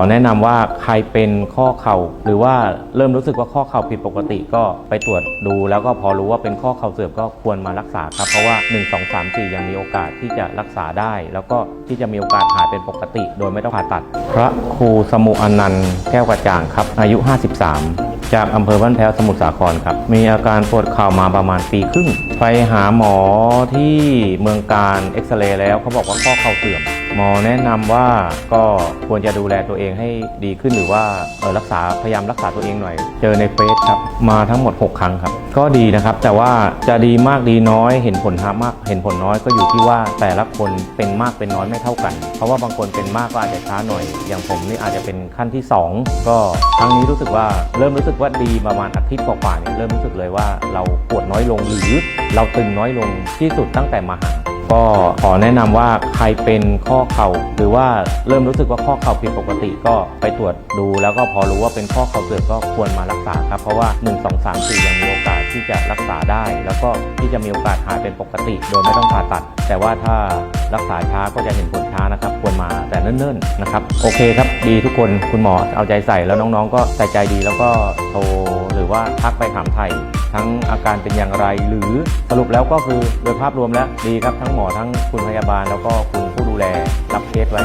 ขอแนะนำว่าใครเป็นข้อเข่าหรือว่าเริ่มรู้สึกว่าข้อเข่าผิดปกติก็ไปตรวจดู แล้วก็พอรู้ว่าเป็นข้อเข่าเสื่อมก็ควรมารักษาครับเพราะว่า 1 2 3 4 ยังมีโอกาสที่จะรักษาได้ แล้วก็ที่จะมีโอกาสหายเป็นปกติ โดยไม่ต้องผ่าตัด พระครูสมุอนันต์แก้วกระจ่างครับ อายุ 53 จากอำเภอบ้านแพ้วสมุทรสาครครับ มีอาการปวดเข่ามาประมาณปีครึ่ง ไปหาหมอที่เมืองการเอ็กซเรย์แล้วเขาบอกว่าข้อเข่าเสื่อม หมอแนะนำว่าก็ควรจะดูแลตัวเองให้ดีขึ้นหรือว่าออรักษาพยายามรักษาตัวเองหน่อย เจอในเฟซครับ มาทั้งหมด 6 ครั้งครับ ก็ดีนะครับ แต่ว่าจะดีมากดีน้อยเห็นผลมาก เห็นผลน้อยก็อยู่ที่ว่าแต่ละคนเป็นมากเป็นน้อยไม่เท่ากัน เพราะว่าบางคนเป็นมากก็อาจจะช้าหน่อย อย่างผมนี่อาจจะเป็นขั้นที่ 2 ก็ครั้งนี้รู้สึกว่าเริ่มรู้สึกว่าดีประมาณอาทิตย์กว่าๆเนี่ยเริ่มรู้สึกเลยว่าเราปวดน้อยลงหรือเราตึงน้อยลงที่สุดตั้งแต่มาหาก็ขอแนะนำว่าใครเป็นข้อเข่า หรือว่าเริ่มรู้สึกว่าข้อเข่าผิดปกติก็ไปตรวจดู แล้วก็พอรู้ว่าเป็นข้อเข่าเสื่อมก็ควรมารักษาครับ เพราะว่า 1 2 3 4 ยังมีโอกาสที่จะรักษาได้ แล้วก็ที่จะมีโอกาสหายเป็นปกติ โดยไม่ต้องผ่าตัด แต่ว่าถ้า รักษาช้าก็จะเห็นผลช้านะครับ ควรมาแต่เนิ่นๆนะครับ โอเคครับ ดีทุกคนคุณหมอเอาใจใส่แล้วน้องๆ ก็ใส่ใจดีแล้วก็โทรหรือว่าทักไปถามไทยทั้งอาการเป็นอย่างไร หรือสรุปแล้วก็คือโดยภาพรวมแล้วดีครับทั้งหมอทั้งคุณพยาบาลแล้วก็คุณผู้ดูแลรับเคสไว้